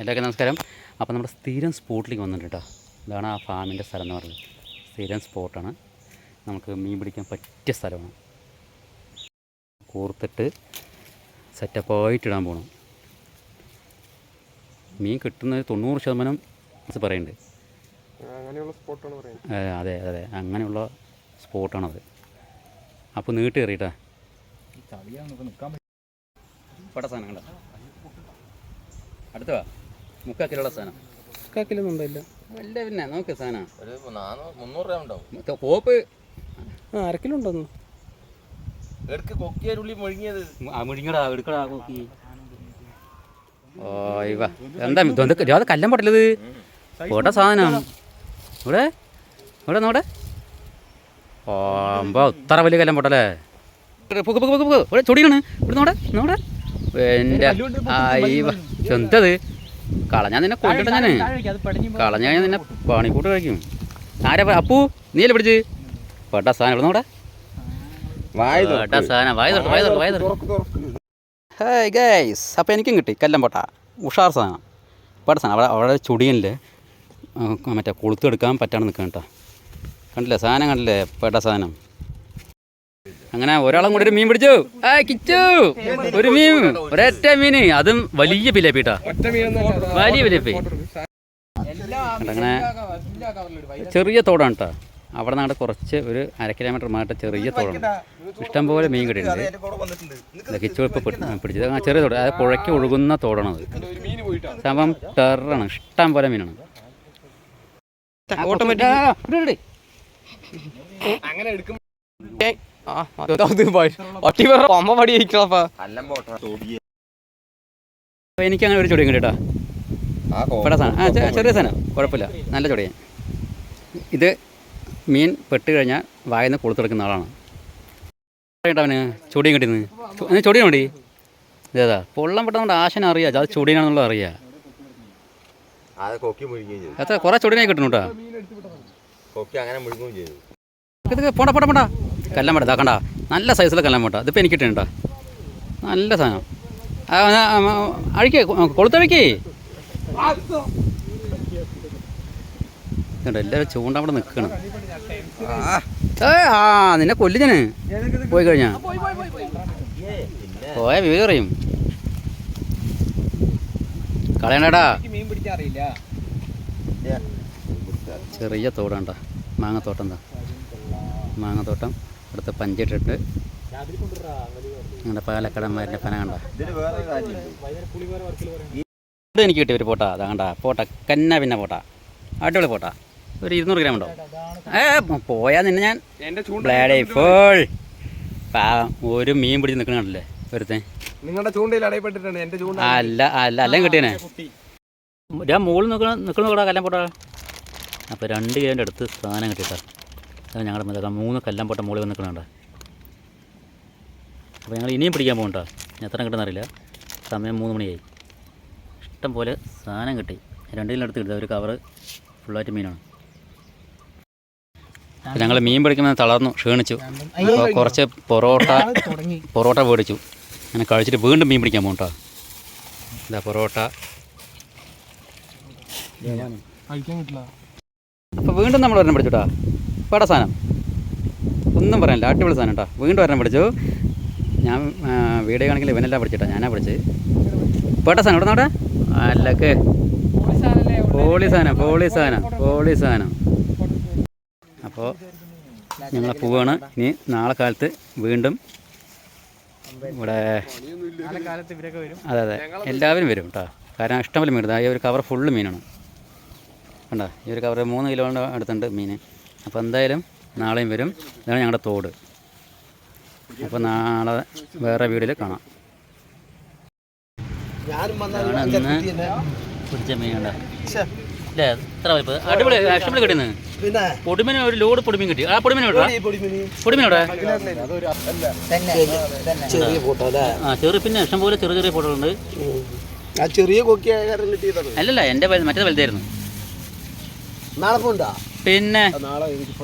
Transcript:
എല്ലാവർക്കും നമസ്കാരം. അപ്പോൾ നമ്മുടെ സ്ഥിരം സ്പോട്ടിലേക്ക് വന്നിട്ടുണ്ട് കേട്ടോ. ഇതാണ് ആ ഫാമിന്റെ സ്ഥലം എന്ന് പറയുന്നത്. സ്ഥിരം സ്പോട്ടാണ്. നമുക്ക് മീൻ പിടിക്കാൻ പറ്റിയ സ്ഥലമാണ്. കൂർത്തിട്ട് സെറ്റപ്പായിട്ട് ഇടാൻ പോകണം മീൻ കിട്ടുന്നത് തൊണ്ണൂറ് ശതമാനം പറയുന്നുണ്ട്. അങ്ങനെയുള്ള സ്പോട്ടാണ് പറയുന്നത്. അതെ അതെ. അങ്ങനെയുള്ള സ്പോട്ടാണത് അപ്പോൾ നീട്ടി കയറിയിട്ടാ. പട സാധനം കണ്ട അടുത്ത മുക്കാക്കിലുള്ള സാധനം. ഉണ്ടായില്ല. അല്ല പിന്നെ നോക്ക് സാധനം. ഒരു നാനൂറ് മുന്നൂറ് രൂപ ഉണ്ടാവും. കോപ്പ് ആ അരക്കിലോ ഉണ്ടെന്ന് എടുക്ക് കൊക്കിയരുള്ളി മുഴുങ്ങിയത്. ആ മുഴിങ്ങടാ എടുക്കടാ നോക്കി ഓ ഇവ എന്താ ഇതൊക്കെ അത് കല്ലം പൊട്ടലത്? പോട്ട സാധനം. ഇവിടെ? ഇവിടെ നോടെ? ഓ അമ്പ ഉത്തറ വലിയ കല്ലം പൊട്ടലേ. പൊക്ക് പൊക്ക് പൊക്ക് പൊക്ക്. ഇവിടെ ചൊടിയാണ് ഇവിടെ നോടെ നോടെ. എന്റെ അയ്യവ. എന്തത് കളഞ്ഞാ നിന്നെ കൊണ്ടിട്ട് ഞാൻ. കളഞ്ഞാ ഞാൻ നിന്നെ പണിക്കൂട്ട് കഴിക്കും. ആരാ അപ്പു നീയല്ലേ പിടിച്ച്? പെട്ട സാധനം ഇവിടെ? നോടെ പെട്ട സാധനം വായ വായ വായ ഹായ് ഗൈസ് അപ്പോൾ എനിക്കും കിട്ടി. കല്ലമ്പൊട്ട ഉഷാർ സാധനം. പെട്ട സാധനം. അവിടെ അവിടെ ചുടിയനിൽ മറ്റേ കൊളുത്തെടുക്കാൻ പറ്റാണ്ട് നിൽക്കണം കേട്ടോ. കണ്ടില്ലേ? സാധനം കണ്ടില്ലേ? പെട്ട സാധനം. അങ്ങനെ ഒരാളും കൂടി ഒരു മീൻ പിടിച്ചു. ആ കിച്ചു. ഒരു മീൻ. ഒരൊറ്റ മീന്. അതും വലിയ പിലേപ്പിട്ടാ. വലിയ പിലേപ്പി. അങ്ങനെ ചെറിയ തോടാണ് കേട്ടോ അവിടെ നിന്നാണ് കുറച്ച് ഒരു അര കിലോമീറ്റർ മാറ്റ ചെറിയ തോടാണ്. ഇഷ്ടംപോലെ മീൻ കിട്ടിയിട്ടുണ്ട്. കിച്ചു ഇപ്പോൾ പിടിച്ചത്. ആ ചെറിയ തോട്. അത് പുഴയ്ക്ക് ഒഴുകുന്ന തോടാണത്. സംഭവം ടെററാണ് ഇഷ്ടം പോലെ മീനാണ്. ഓട്ടോമാറ്റിക്. അങ്ങനെ എടുക്കും എനിക്ക് അങ്ങനെ ഒരു ചൊടിയും ആ ചെറിയ സാധനം. കുഴപ്പമില്ല. നല്ല ചൊടിയ. ഇത് മീൻ പെട്ട് കഴിഞ്ഞാൽ വായന്ന് കൊടുത്തെടുക്കുന്ന ആളാണ്. കേട്ടോ അവന് ചൊടിയും കിട്ടിയെന്ന് ചൊടിയും മതി ഇതേതാ പൊള്ളം പെട്ടതുകൊണ്ട് ആശന അറിയാം. അത് ചൊടിയാണെന്നുള്ളത് അറിയാം. കൊറേ എത്ര കുറേ ചൊടിനെ കിട്ടുന്നു കേട്ടോ കൊക്കി അങ്ങനെ മുഴുകുകയും ചെയ്തു. ഇത് പോണ്ട പോണ്ട പോണ്ട. കല്ലം വേണ്ട ഇതാക്കണ്ട നല്ല സൈസിലെ കല്ലം വേണ്ട ഇതിപ്പോൾ എനിക്ക് കിട്ടുന്നുണ്ടോ നല്ല സാധനം. അഴിക്കേ കൊളുത്തഴിക്കേ എല്ലാവരും ചൂണ്ട അവിടെ നിൽക്കണം ആ നിന്നെ കൊല്ലിഞ്ഞന് പോയി കഴിഞ്ഞാ. പോയ വിവരം അറിയും കളയണടാ. മീൻ പിടിക്കാൻ അറിയില്ല ചെറിയ തോടാണ്ടാ മാങ്ങത്തോട്ടം എന്താ മാങ്ങത്തോട്ടം. അടുത്ത പഞ്ചിട്ടിട്ട്. ഞങ്ങളുടെ പാലക്കടന്മാരുടെ പന കണ്ട. എനിക്ക് കിട്ടിയ ഒരു പോട്ട അതാ കണ്ട. പോട്ട കന്ന പിന്നെ പോട്ട അടിപൊളി പോട്ട ഒരു ഇരുന്നൂറ് ഗ്രാം ഉണ്ടോ? ഏ പോയാ നിന്നെ ഞാൻ. എന്റെ ചൂണ്ട ബ്ലാഡേ ഇപ്പോൾ പാവം ഒരു മീൻ പിടിച്ച് നിൽക്കണ കണ്ടില്ലേ ഒരുത്തൻ? നിങ്ങളുടെ ചൂണ്ടയിൽ അടയപ്പെട്ടിട്ടുണ്ട് ചൂണ്ട അല്ല അല്ല അല്ല കിട്ടിയനെ. ഞാൻ മുകളിൽ നിൽക്കണ നിൽക്കണ കൂടാ കല്ലം പോട്ട അപ്പോൾ രണ്ട് കിലോന്റെ അടുത്ത് സാധനം കിട്ടിയിട്ടാ അത് ഞങ്ങളുടെ മറ്റേ മൂന്ന് കല്ലം പൊട്ട മുകളിൽ വന്ന് നിൽക്കണുണ്ട് അപ്പോൾ ഞങ്ങൾ ഇനിയും പിടിക്കാൻ പോകണ്ട. എത്ര കിട്ടുന്നറിയില്ല സമയം മൂന്ന് മണിയായി. ഇഷ്ടം പോലെ സാധനം കിട്ടി. രണ്ട് കിലോ അടുത്ത് കിട്ടുക ഒരു കവറ് ഫുള്ളായിട്ട് മീനാണ്. ഞങ്ങൾ മീൻ പിടിക്കുമ്പോൾ തളർന്നു ക്ഷീണിച്ചു. അപ്പോൾ കുറച്ച് പൊറോട്ട പൊറോട്ട മേടിച്ചു. അങ്ങനെ കഴിച്ചിട്ട് വീണ്ടും മീൻ പിടിക്കാൻ പോകട്ടോ ഇതാ പൊറോട്ട. അപ്പോൾ വീണ്ടും നമ്മൾ ഒരെണ്ണം പിടിച്ചുട്ടാ. പട സാധനം. ഒന്നും പറയാനില്ല അടിപൊളി സാധനം കേട്ടോ വീണ്ടും ഒരെണ്ണം പിടിച്ചു. ഞാൻ വീഡിയോ കാണിക്കൽ ഇവനെല്ലാം പിടിച്ചിട്ടാ ഞാനാ പിടിച്ചത് പേട്ട സാധനം ഇവിടെ നോട്ടെ പോളി സാധനം പോളി സാധനം പോളി സാധനം. അപ്പോൾ ഞങ്ങൾ പോവാണ്. ഇനി നാളെ കാലത്ത് വീണ്ടും ഇവിടെ അതെ അതെ. എല്ലാവരും വരും കേട്ടോ കാരണം ഇഷ്ടംപോലെ മീൻ ഈ ഒരു കവർ ഫുള്ള് മീനാണ്. കണ്ടോ? ഈ ഒരു കവർ മൂന്ന് കിലോ അടുത്തുണ്ട് മീൻ അപ്പോൾ എന്തായാലും നാളെയും വരും. ഇതാണ് ഞങ്ങളുടെ തോട്. അപ്പോൾ നാളെ വേറെ വീടിൽ കാണാം. ഇന്ന് പിടിച്ച മീൻ അല്ലേ എത്ര വലിപ്പം? അടിപൊളി ഇഷ്ടംപോലെ കിട്ടിയെന്ന് പിന്നെ? പൊടിമീൻ ഒരു ലോഡ് പൊടിമീൻ കിട്ടി. ആ പൊടിമീൻ എവിടെ പൊടിമീൻ. എവിടെ? ചെറിയ ഫോട്ടോ അല്ലേ? ആ ചെറിയ പിന്നെ ഇഷ്ടംപോലെ ചെറിയ ചെറിയ ചെറിയ കൊക്കിയ കിട്ടിയതാണ്. അല്ലല്ല എന്റെ മറ്റേ വലുതായിരുന്നു. നാളെ പോണ്ടാ? പിന്നെ നാളെ എനിക്ക്